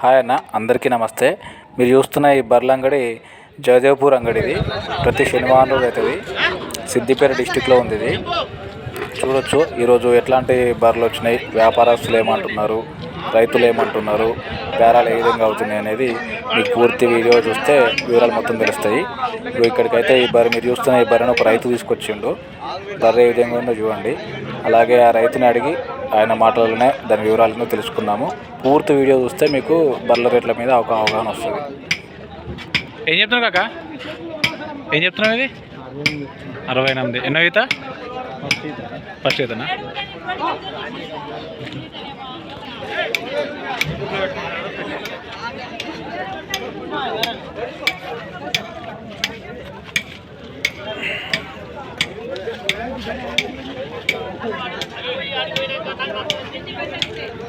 Hi అన్న అందరికీ నమస్తే. మీరు చూస్తున్న ఈ బర్రెల అంగడి జయదేవ్పూర్ అంగడి ఇది ప్రతి శనివారం రోజు అవుతుంది. సిద్దిపేట డిస్టిక్లో ఉంది ఇది చూడొచ్చు ఈరోజు ఎట్లాంటి బర్రెలు వచ్చినాయి వ్యాపారస్తులు ఏమంటున్నారు రైతులు ఏమంటున్నారు బేరాలు ఏ విధంగా అవుతున్నాయి అనేది మీకు పూర్తి వీడియో చూస్తే వివరాలు మొత్తం తెలుస్తాయి. ఇక్కడికైతే ఈ బర్రె మీరు చూస్తున్న ఈ బర్రెను ఒక రైతు తీసుకొచ్చిండు. బర్రె ఏ విధంగా ఉందో చూడండి. అలాగే ఆ రైతుని అడిగి ఆయన మాటలలోనే దాని వివరాలను తెలుసుకుందాము పూర్తి వీడియో చూస్తే మీకు బర్రెల రేట్ల మీద ఒక అవగాహన వస్తుంది. ఏం చెప్తున్నావు కాక? ఏం చెప్తున్నావు ఇది? అరవై ఎనిమిది. ఎన్నో ఈత? ఫస్ట్ ఈతనా?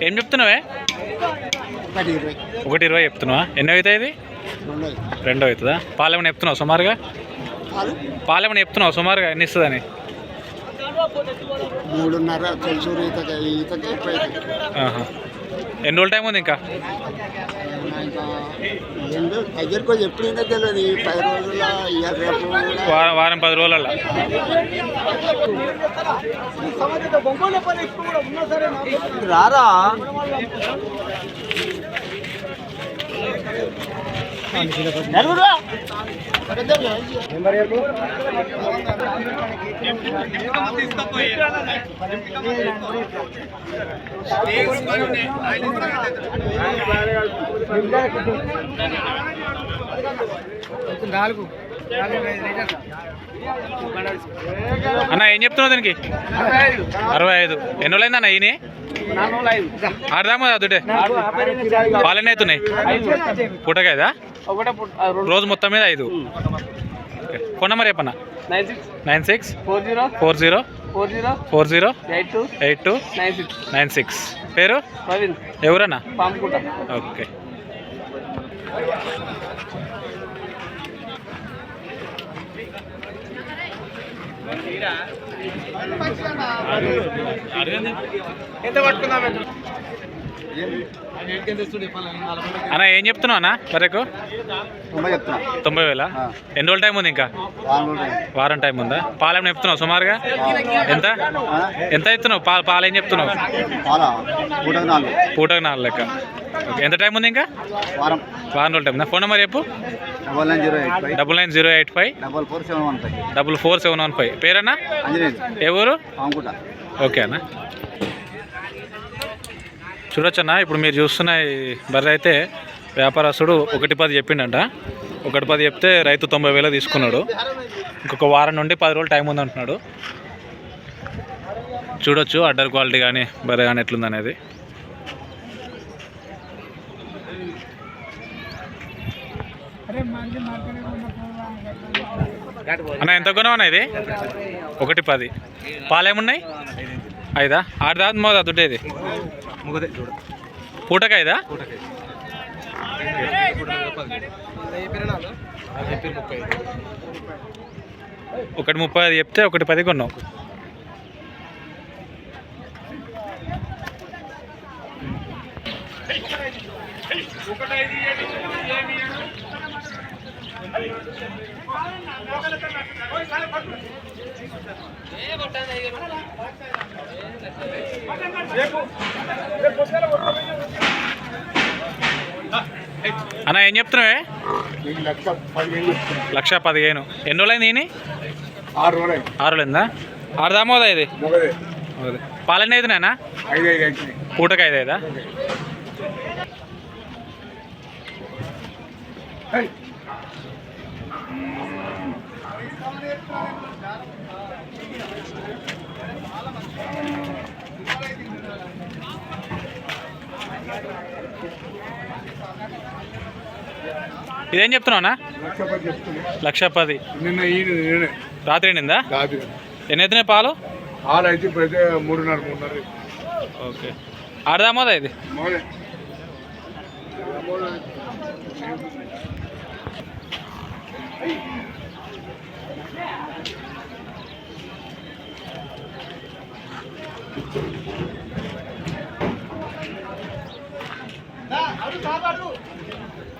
ఏం చెప్తున్నావే? ఒకటి ఇరవై. చెప్తున్నావా? ఎన్నో అవుతాయి ఇది? రెండో అవుతుందా. పాలేమని చెప్తున్నావు సుమారుగా? పాలు? పాలేమని చెప్తున్నావు సుమారుగా? ఎన్ని ఇస్తుందని? మూడున్నర ఈతకి ఈతకి. ఆహా. ఎన్ని రోజులు టైం ఉంది ఇంకా? ఈ పది రోజుల ఇవాళ అన్న ఏం చెప్తున్నావు దీనికి? అరవై ఐదు. ఎన్ని రోజులు అయిందన్న ఈయన ఆడదామా అదుటే పాలెన్ని అవుతున్నాయి పూటకైదా రోజు మొత్తం మీద ఐదు. Okay. Phone number చెప్పన్న nine six. Nine six. Four zero. Four zero. Four zero. Four zero. Eight two. Eight two. Nine six. Nine six. పేరు? ప్రవీణ్. ఎవరన్నా? పాముకుంట. ఓకే. అన్న ఏం చెప్తున్నావు అన్న? వరకు తొంభై వేల. ఎన్ని రోజులు టైం ఉంది ఇంకా? వారం టైం. ఉందా? పాలేం చెప్తున్నావు సుమారుగా? ఎంత? ఎంత ఇస్తున్నావు పాలు పాలు ఏం చెప్తున్నావు? పూటకు నాలుగు. లెక్క. ఎంత టైం ఉంది ఇంకా? వారం. వారం రోజులు టైం ఫోన్ నెంబర్ చెప్పు. Double nine zero eight five. Double nine zero eight five. Double four seven one five. Double four seven one five. పేరన్నా? ఏ ఊరు? ఓకే అన్న. చూడొచ్చన్న ఇప్పుడు మీరు చూస్తున్న బర్రె అయితే వ్యాపారస్తుడు ఒకటి పది చెప్పిండంట. ఒకటి పది చెప్తే రైతు తొంభై వేలు తీసుకున్నాడు. ఇంకొక వారం నుండి పది రోజులు టైం ఉంది అంటున్నాడు. చూడొచ్చు అడ్డర్ క్వాలిటీ కానీ బర్రె కానీ ఎట్లుందనేది. అన్న ఎంత కొనవన్నా ఇది? ఒకటి పది. ఐదా ఆడదా మోదా దుడ్డేది పూటకి ఐదా ఒకటి ముప్పై ఐదు చెప్తే ఒకటి పది కొన్నావు అన్న ఏం చెప్తున్నావే? లక్ష పదిహేను ఎన్ని రోజులైంది ఈయన ఆరు రోజులు ఆరు రోజులైందా? ఆరుదామోదా ఇది? మొగదే అదే పాలన ఐదునేనా ఐదు అయితే పూటకి ఐదు ఐదా? ఇదేం చెప్తున్నావునా లక్ష పది చెప్తున్నా. లక్ష పది నిన్న ఈయన నేనే రాత్రి నిందా కాదు ఎన్ని అవుతున్నాయి పాలు? ఆరు అయితే ఇప్పుడైతే మూడున్నర మూడున్నర ఓకే. ఆడదామోదా ఇది?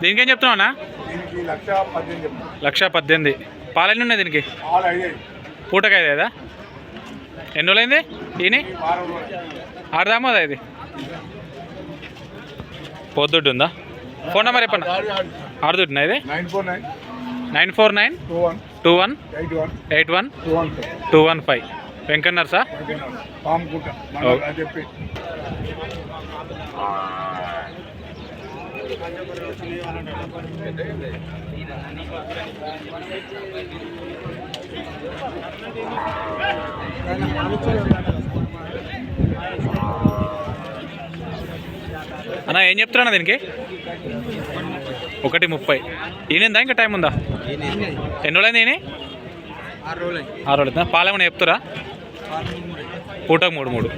దీనికి ఏం చెప్తున్నావు అన్న? దీనికి లక్ష పద్దెనిమిది చెప్తాను లక్ష పద్దెనిమిది. పాలెన్ని ఉన్నాయి దీనికి? ఆరు ఐదు పూటకాయ కదా ఎన్ని రోజులైంది? రోజులు. ఆడదామా అదా ఇది? పొద్దుడ్డు ఉందా ఫోన్ నెంబర్ చెప్పండి ఆడుదుడ్డునా ఇది? Nine four nine. Two one. Eight one. Two one five. వెంకన్నర్ sir? చెప్పి. అన్న ఏం చెప్తున్నా దీనికి? ఒకటి ముప్పై. ఈయనందా? ఇంకా టైం ఉందా? ఎన్ని రోజులైంది ఈయన? ఆరు రోజులు పాలేమని చెప్తారా? పూటకు మూడు మూడు.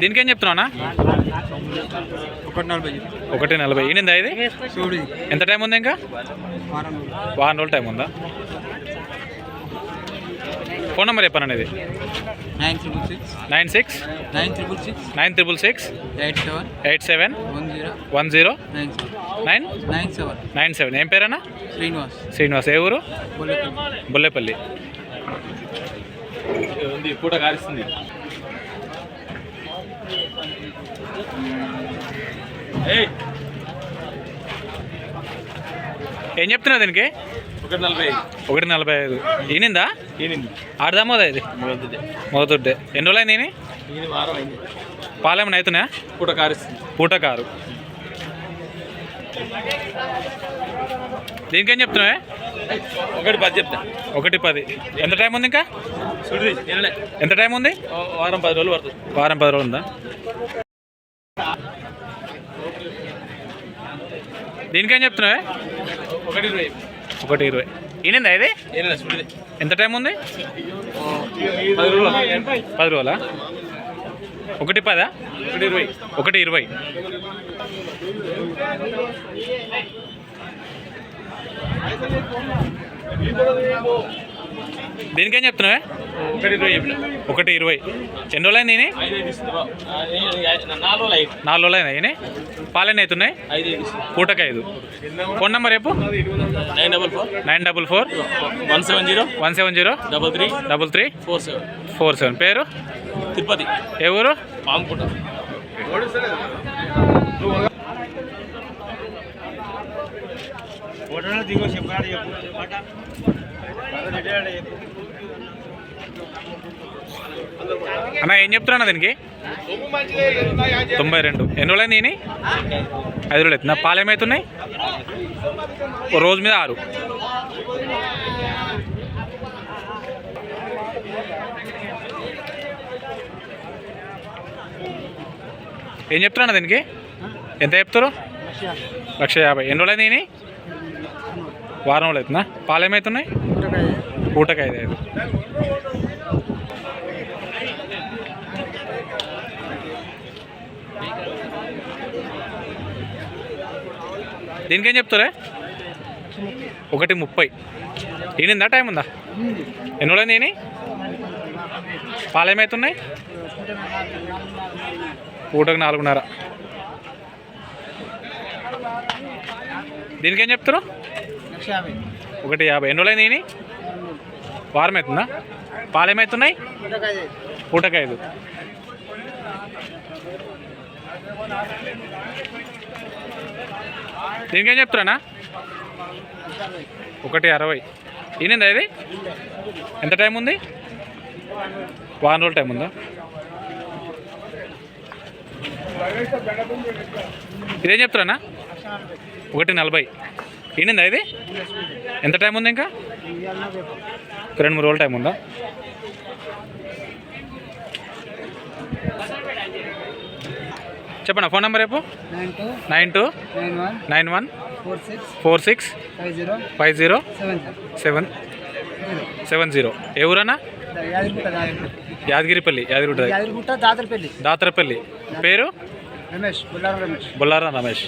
దీనికి ఏం చెప్తున్నావునా? ఒకటి నలభై. ఒకటి నలభై ఈయనందా ఇది? చూడు ఎంత టైం ఉంది ఇంకా? వారం రోజులు టైం ఉందా? ఫోన్ నెంబర్ చెప్పాను అనేది nine triple six. Nine six. Nine triple six. Nine triple six. Eight seven. Eight seven. One zero. One zero. Nine nine. Nine seven. Nine seven. ఏం పేరన్నా? శ్రీనివాస్. శ్రీనివాస్. ఏ ఊరు? బొల్లెపల్లి. బుల్లేపల్లి. ఉంది పూట కారిస్తుంది. ఏం చెప్తున్నావు దీనికి? ఒకటి నలభై. ఐదు. ఈనిందా? ఆడదామోదా ఇది? మొదటిడ్డే ఎన్ని రోజులు అయింది. పాలేమని అవుతున్నాయా? పూట కారిస్తుంది పూట కారు దీనికేం చెప్తున్నావే? ఒకటి పది చెప్తా. ఒకటి పది. ఎంత టైం ఉంది ఇంకా? ఎంత టైం ఉంది? వారం పది రోజులు పడుతుంది. వారం పది రోజులు ఉందా? దీనికేం చెప్తున్నావే? ఒకటి ఒకటి ఇరవై. ఈయనందా ఇది? ఎంత టైం ఉంది? పది రోజులా? ఒకటి పదా? ఒకటి ఇరవై. ఒకటి ఇరవై. దీనికేం చెప్తున్నావే? ఒకటి ఇరవై చెప్పిన. ఒకటి ఇరవై. ఎన్ని రోజులు అయింది నాలుగు రోజులు ఐదు నాలుగు రోజులు అయినా ఈయన? పాలెన్ని అవుతున్నాయి? పూటకి ఐదు. ఫోన్ నెంబర్ రేపు nine double four. Nine double four. One seven zero. One seven zero. Double three. Double three. Four seven. Four seven. పేరు? తిరుపతి. ఏ ఊరు? అన్న ఏం చెప్తున్నా దీనికి? తొంభై రెండు. ఎన్ని రోజులు అయింది ఐదు రోజులు అవుతుంది పాలు ఏమవుతున్నాయి రోజు మీద ఆరు. ఏం చెప్తున్నా దీనికి? ఎంత చెప్తారు? లక్ష యాభై. ఎన్ని రోజులు అయింది వారం రోజులు అవుతుందా పాలు ఏమవుతున్నాయి పూటకి ఐదు ఐదు దీనికేం చెప్తారే ఒకటి ముప్పై. ఈయనిందా టైం ఉందా? ఎన్ని రోజులు ఈయన పాలు ఏమవుతున్నాయి పూటకు నాలుగున్నర. దీనికేం చెప్తారు? ఒకటి యాభై. ఎన్ని రోజులు ఈయన వారం అవుతుందా పాలు ఏమవుతున్నాయి పూటకు దీనికేం చెప్తున్నానా? ఒకటి అరవై. ఈయనందా ఇది? ఎంత టైం ఉంది? వారం రోజుల టైం ఉందా? ఇదేం చెప్తున్నానా? ఒకటి నలభై. ఈయనందా ఇది? ఎంత టైం ఉంది ఇంకా? రెండు మూడు రోజుల టైం ఉందా? చెప్పండి ఫోన్ నెంబర్ రేపు nine two nine one four six five zero seven seven zero. ఏ ఊరన్నా? యాదగిరిపల్లి యాదగిరిగుట్ట యాదగిరిగుట్ట దాతరపల్లి. దాతరపల్లి. పేరు? రమేష్ బుల్లారం రమేష్. బొల్లారం రమేష్.